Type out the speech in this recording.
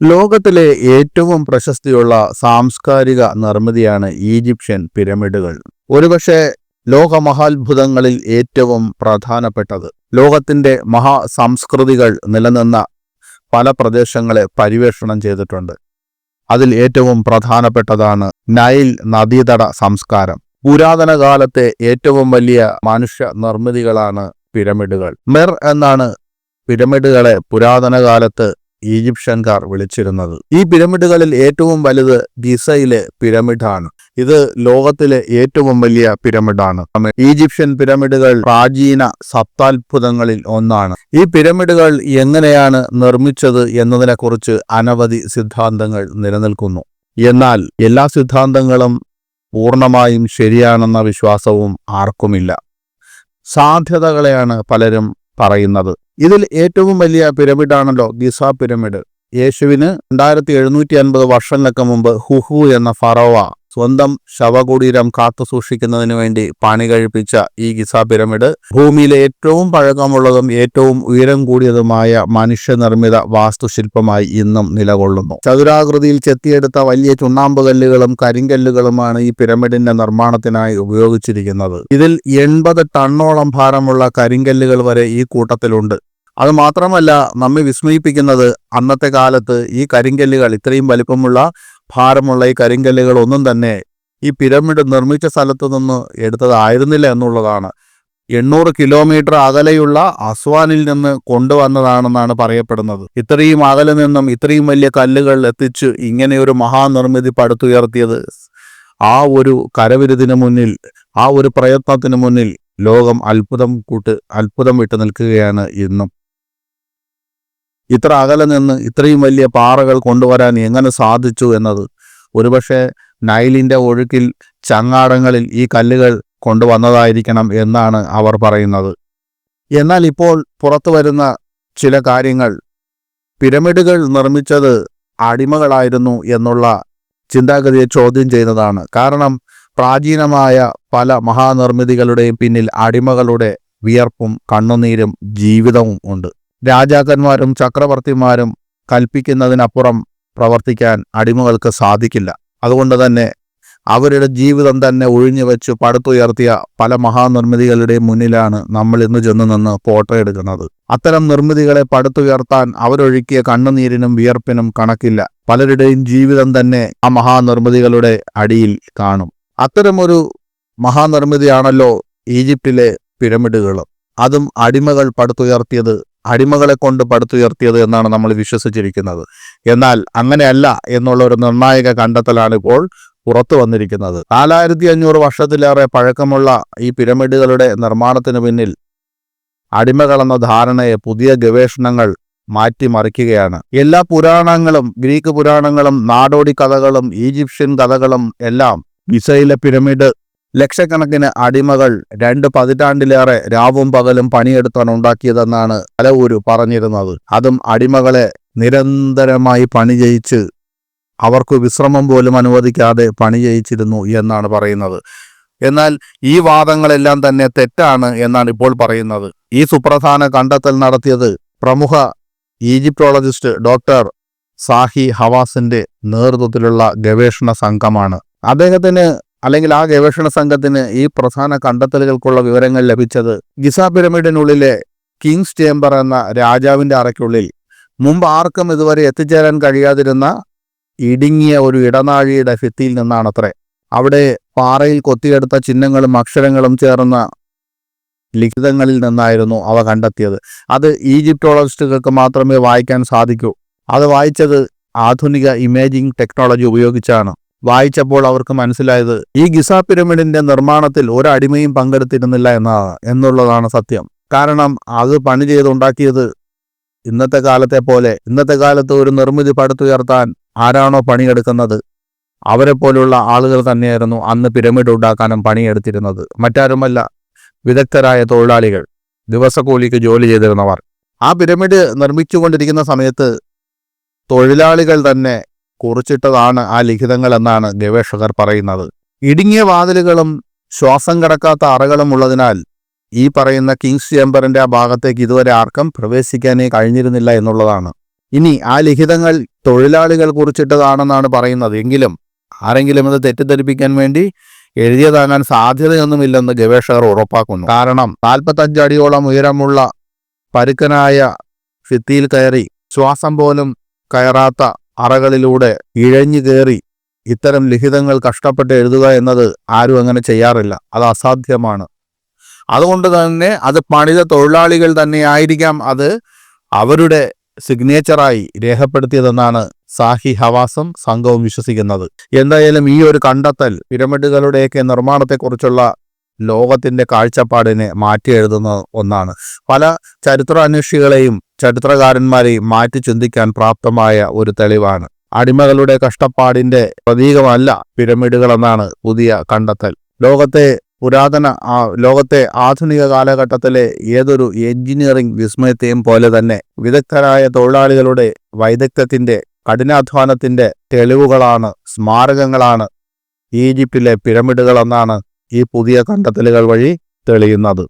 ലോകത്തിലെ ഏറ്റവും പ്രശസ്തിയുള്ള സാംസ്കാരിക നിർമ്മിതിയാണ് ഈജിപ്ഷ്യൻ പിരമിഡുകൾ. ഒരുപക്ഷെ ലോകമഹാത്ഭുതങ്ങളിൽ ഏറ്റവും പ്രധാനപ്പെട്ടത്. ലോകത്തിന്റെ മഹാസംസ്കൃതികൾ നിലനിന്ന പല പ്രദേശങ്ങളെ പരിവേഷണം ചെയ്തിട്ടുണ്ട്. അതിൽ ഏറ്റവും പ്രധാനപ്പെട്ടതാണ് നൈൽ നദീതട സംസ്കാരം. പുരാതന കാലത്തെ ഏറ്റവും വലിയ മനുഷ്യ നിർമ്മിതികളാണ് പിരമിഡുകൾ. മെർ എന്നാണ് പിരമിഡുകളെ പുരാതന കാലത്ത് ഈജിപ്ഷ്യൻകാർ വിളിച്ചിരുന്നത്. ഈ പിരമിഡുകളിൽ ഏറ്റവും വലുത് ഗിസയിലെ പിരമിഡാണ്. ഇത് ലോകത്തിലെ ഏറ്റവും വലിയ പിരമിഡാണ്. ഈജിപ്ഷ്യൻ പിരമിഡുകൾ പ്രാചീന സപ്താത്ഭുതങ്ങളിൽ ഒന്നാണ്. ഈ പിരമിഡുകൾ എങ്ങനെയാണ് നിർമ്മിച്ചത് എന്നതിനെക്കുറിച്ച് അനവധി സിദ്ധാന്തങ്ങൾ നിലനിൽക്കുന്നു. എന്നാൽ എല്ലാ സിദ്ധാന്തങ്ങളും പൂർണമായും ശരിയാണെന്ന വിശ്വാസവും ആർക്കുമില്ല. സാധ്യതകളെയാണ് പലരും പറയുന്നത്. ഇതിൽ ഏറ്റവും വലിയ പിരമിഡാണല്ലോ ഗിസ പിരമിഡ്. യേശുവിന് രണ്ടായിരത്തി എഴുന്നൂറ്റി അൻപത് വർഷങ്ങൾക്ക് മുമ്പ് ഹുഹു എന്ന ഫറോവ സ്വന്തം ശവകുടീരം കാത്തു സൂക്ഷിക്കുന്നതിന് വേണ്ടി പണി കഴിപ്പിച്ച ഈ ഗിസ പിരമിഡ് ഭൂമിയിലെ ഏറ്റവും പഴക്കമുള്ളതും ഏറ്റവും ഉയരം കൂടിയതുമായ മനുഷ്യനിർമ്മിത വാസ്തുശില്പമായി ഇന്നും നിലകൊള്ളുന്നു. ചതുരാകൃതിയിൽ ചെത്തിയെടുത്ത വലിയ ചുണ്ണാമ്പ് കല്ലുകളും കരിങ്കല്ലുകളുമാണ് ഈ പിരമിഡിന്റെ നിർമ്മാണത്തിനായി ഉപയോഗിച്ചിരിക്കുന്നത്. ഇതിൽ എൺപത് ടണ്ണോളം ഭാരമുള്ള കരിങ്കല്ലുകൾ വരെ ഈ കൂട്ടത്തിലുണ്ട്. അത് മാത്രമല്ല നമ്മെ വിസ്മയിപ്പിക്കുന്നത് അന്നത്തെ കാലത്ത് ഈ കരിങ്കല്ലുകൾ ഇത്രയും വലിപ്പമുള്ള ഭാരമുള്ള ഈ കരിങ്കല്ലുകൾ ഒന്നും തന്നെ ഈ പിരമിഡ് നിർമ്മിച്ച സ്ഥലത്തു നിന്ന് എടുത്തതായിരുന്നില്ല എന്നുള്ളതാണ്. എണ്ണൂറ് കിലോമീറ്റർ അകലെയുള്ള അസ്വാനിൽ നിന്ന് കൊണ്ടുവന്നതാണെന്നാണ് പറയപ്പെടുന്നത്. ഇത്രയും അകലെ നിന്നും ഇത്രയും വലിയ കല്ലുകൾ എത്തിച്ച് ഇങ്ങനെ ഒരു മഹാനിർമ്മിതി പടുത്തുയർത്തിയത് ആ ഒരു കരവിരുതിന് മുന്നിൽ ആ ഒരു പ്രയത്നത്തിന് മുന്നിൽ ലോകം അത്ഭുതം കൂട്ട് അത്ഭുതം വിട്ടു നിൽക്കുകയാണ് ഇന്നും. ഇത്ര അകലെ നിന്ന് ഇത്രയും വലിയ പാറകൾ കൊണ്ടുവരാൻ എങ്ങനെ സാധിച്ചു എന്നത്? ഒരുപക്ഷെ നൈലിന്റെ ഒഴുക്കിൽ ചങ്ങാടങ്ങളിൽ ഈ കല്ലുകൾ കൊണ്ടുവന്നതായിരിക്കണം എന്നാണ് അവർ പറയുന്നത്. എന്നാൽ ഇപ്പോൾ പുറത്തു വരുന്ന ചില കാര്യങ്ങൾ. പിരമിഡുകൾ നിർമ്മിച്ചത് അടിമകളായിരുന്നു എന്നുള്ള ചിന്താഗതിയെ ചോദ്യം ചെയ്യുന്നതാണ്. കാരണം പ്രാചീനമായ പല മഹാനിർമ്മിതികളുടെയും പിന്നിൽ അടിമകളുടെ വിയർപ്പും കണ്ണുനീരും ജീവിതവും ഉണ്ട്. രാജാക്കന്മാരും ചക്രവർത്തിമാരും കൽപ്പിക്കുന്നതിനപ്പുറം പ്രവർത്തിക്കാൻ അടിമകൾക്ക് സാധിക്കില്ല. അതുകൊണ്ട് തന്നെ അവരുടെ ജീവിതം തന്നെ ഒഴിഞ്ഞു വെച്ച് പടുത്തുയർത്തിയ പല മഹാനിർമ്മിതികളുടെയും മുന്നിലാണ് നമ്മൾ ഇന്ന് ചെന്ന് നിന്ന് ഫോട്ടോ എടുക്കുന്നത്. അത്തരം നിർമ്മിതികളെ പടുത്തുയർത്താൻ അവരൊഴുക്കിയ കണ്ണുനീരിനും വിയർപ്പിനും കണക്കില്ല. പലരുടെയും ജീവിതം തന്നെ ആ മഹാനിർമ്മിതികളുടെ അടിയിൽ കാണും. അത്തരമൊരു മഹാനിർമ്മിതിയാണല്ലോ ഈജിപ്തിലെ പിരമിഡുകൾ. അതും അടിമകൾ പടുത്തുയർത്തിയത് അടിമകളെ കൊണ്ട് പടുത്തുയർത്തിയത് എന്നാണ് നമ്മൾ വിശ്വസിച്ചിരിക്കുന്നത്. എന്നാൽ അങ്ങനെയല്ല എന്നുള്ള ഒരു നിർണായക കണ്ടെത്തലാണ് ഇപ്പോൾ പുറത്തു വന്നിരിക്കുന്നത്. നാലായിരത്തി അഞ്ഞൂറ് വർഷത്തിലേറെ പഴക്കമുള്ള ഈ പിരമിഡുകളുടെ നിർമ്മാണത്തിന് പിന്നിൽ അടിമകളെന്ന ധാരണയെ പുതിയ ഗവേഷണങ്ങൾ മാറ്റിമറിക്കുകയാണ്. എല്ലാ പുരാണങ്ങളും ഗ്രീക്ക് പുരാണങ്ങളും നാടോടി കഥകളും ഈജിപ്ഷ്യൻ കഥകളും എല്ലാം വിസയിലെ പിരമിഡ് ലക്ഷക്കണക്കിന് അടിമകൾ രണ്ട് പതിറ്റാണ്ടിലേറെ രാവും പകലും പണിയെടുത്താണ് ഉണ്ടാക്കിയതെന്നാണ് പലവൂര് പറഞ്ഞിരുന്നത്. അതും അടിമകളെ നിരന്തരമായി പണി ചെയ്യിച്ച് അവർക്ക് വിശ്രമം പോലും അനുവദിക്കാതെ പണി ചെയ്യിച്ചിരുന്നു എന്നാണ് പറയുന്നത്. എന്നാൽ ഈ വാദങ്ങളെല്ലാം തന്നെ തെറ്റാണ് എന്നാണ് ഇപ്പോൾ പറയുന്നത്. ഈ സുപ്രധാന കണ്ടെത്തൽ നടത്തിയത് പ്രമുഖ ഈജിപ്റ്റോളജിസ്റ്റ് ഡോക്ടർ സാഹി ഹവാസിന്റെ നേതൃത്വത്തിലുള്ള ഗവേഷണ സംഘമാണ്. അദ്ദേഹത്തിന് അല്ലെങ്കിൽ ആ ഗവേഷണ സംഘത്തിന് ഈ പ്രധാന കണ്ടെത്തലുകൾക്കുള്ള വിവരങ്ങൾ ലഭിച്ചത് ഗിസ പിരമിഡിനുള്ളിലെ കിങ്സ് ചേംബർ എന്ന രാജാവിന്റെ അറയ്ക്കുള്ളിൽ. മുമ്പ് ആർക്കും ഇതുവരെ എത്തിച്ചേരാൻ കഴിയാതിരുന്ന ഇടുങ്ങിയ ഒരു ഇടനാഴിയുടെ ഭിത്തിയിൽ നിന്നാണത്രേ. അവിടെ പാറയിൽ കൊത്തിയെടുത്ത ചിഹ്നങ്ങളും അക്ഷരങ്ങളും ചേർന്ന ലിഖിതങ്ങളിൽ നിന്നായിരുന്നു അവ കണ്ടെത്തിയത്. അത് ഈജിപ്റ്റോളജിസ്റ്റുകൾക്ക് മാത്രമേ വായിക്കാൻ സാധിക്കൂ. അത് വായിച്ചത് ആധുനിക ഇമേജിംഗ് ടെക്നോളജി ഉപയോഗിച്ചാണ്. വായിച്ചപ്പോൾ അവർക്ക് മനസ്സിലായത് ഈ ഗിസ പിരമിഡിന്റെ നിർമ്മാണത്തിൽ ഒരടിമയും പങ്കെടുത്തിരുന്നില്ല എന്നതാണ് എന്നുള്ളതാണ് സത്യം. കാരണം അത് പണി ചെയ്തുണ്ടാക്കിയത് ഇന്നത്തെ കാലത്തെ പോലെ ഇന്നത്തെ കാലത്ത് ഒരു നിർമ്മിതി പടുത്തുയർത്താൻ ആരാണോ പണിയെടുക്കുന്നത്? അവരെ പോലുള്ള ആളുകൾ തന്നെയായിരുന്നു അന്ന് പിരമിഡ് ഉണ്ടാക്കാനും പണിയെടുത്തിരുന്നത്. മറ്റാരുമല്ല വിദഗ്ധരായ തൊഴിലാളികൾ ദിവസക്കൂലിക്ക് ജോലി ചെയ്തിരുന്നവർ. ആ പിരമിഡ് നിർമ്മിച്ചുകൊണ്ടിരിക്കുന്ന സമയത്ത് തൊഴിലാളികൾ തന്നെ കുറിച്ചിട്ടതാണ് ആ ലിഖിതങ്ങൾ എന്നാണ് ഗവേഷകർ പറയുന്നത്. ഇടുങ്ങിയ വാതിലുകളും ശ്വാസം കടക്കാത്ത അറകളും ഉള്ളതിനാൽ ഈ പറയുന്ന കിങ്സ് ചേംബറിന്റെ ആ ഭാഗത്തേക്ക് ഇതുവരെ ആർക്കും പ്രവേശിക്കാനേ കഴിഞ്ഞിരുന്നില്ല എന്നുള്ളതാണ്. ഇനി ആ ലിഖിതങ്ങൾ തൊഴിലാളികൾ കുറിച്ചിട്ടതാണെന്നാണ് പറയുന്നത്. എങ്കിലും ആരെങ്കിലും ഇത് തെറ്റിദ്ധരിപ്പിക്കാൻ വേണ്ടി എഴുതിയതാകാൻ സാധ്യതയൊന്നുമില്ലെന്ന് ഗവേഷകർ ഉറപ്പാക്കുന്നു. കാരണം നാൽപ്പത്തഞ്ച് അടിയോളം ഉയരമുള്ള പരുക്കനായ ഭിത്തിയിൽ കയറി ശ്വാസം പോലും കയറാത്ത അറകളിലൂടെ ഇഴഞ്ഞു കയറി ഇത്തരം ലിഖിതങ്ങൾ കഷ്ടപ്പെട്ട് എഴുതുക എന്നത് ആരും അങ്ങനെ ചെയ്യാറില്ല. അത് അസാധ്യമാണ്. അതുകൊണ്ട് തന്നെ അത് പണിത തൊഴിലാളികൾ തന്നെ ആയിരിക്കാം അത് അവരുടെ സിഗ്നേച്ചറായി രേഖപ്പെടുത്തിയതെന്നാണ് സാഹി ഹവാസും സംഘവും വിശ്വസിക്കുന്നത്. എന്തായാലും ഈ ഒരു കണ്ടെത്തൽ പിരമിഡുകളുടെയൊക്കെ നിർമ്മാണത്തെക്കുറിച്ചുള്ള ലോകത്തിന്റെ കാഴ്ചപ്പാടിനെ മാറ്റി എഴുതുന്ന ഒന്നാണ്. പല ചരിത്ര ചരിത്രാന്വേഷികളെയും ചരിത്രകാരന്മാരെയും മാറ്റി ചിന്തിക്കാൻ പ്രാപ്തമായ ഒരു തെളിവാണ്. അടിമകളുടെ കഷ്ടപ്പാടിന്റെ പ്രതീകമല്ല പിരമിഡുകളെന്നാണ് പുതിയ കണ്ടെത്തൽ. ലോകത്തെ പുരാതന ലോകത്തെ ആധുനിക കാലഘട്ടത്തിലെ ഏതൊരു എഞ്ചിനീയറിംഗ് വിസ്മയത്തെയും പോലെ തന്നെ വിദഗ്ധരായ തൊഴിലാളികളുടെ വൈദഗ്ധ്യത്തിന്റെ കഠിനാധ്വാനത്തിന്റെ തെളിവുകളാണ് സ്മാരകങ്ങളാണ് ഈജിപ്തിലെ പിരമിഡുകളെന്നാണ് ഈ പുതിയ കണ്ടെത്തലുകൾ വഴി തെളിയുന്നത്.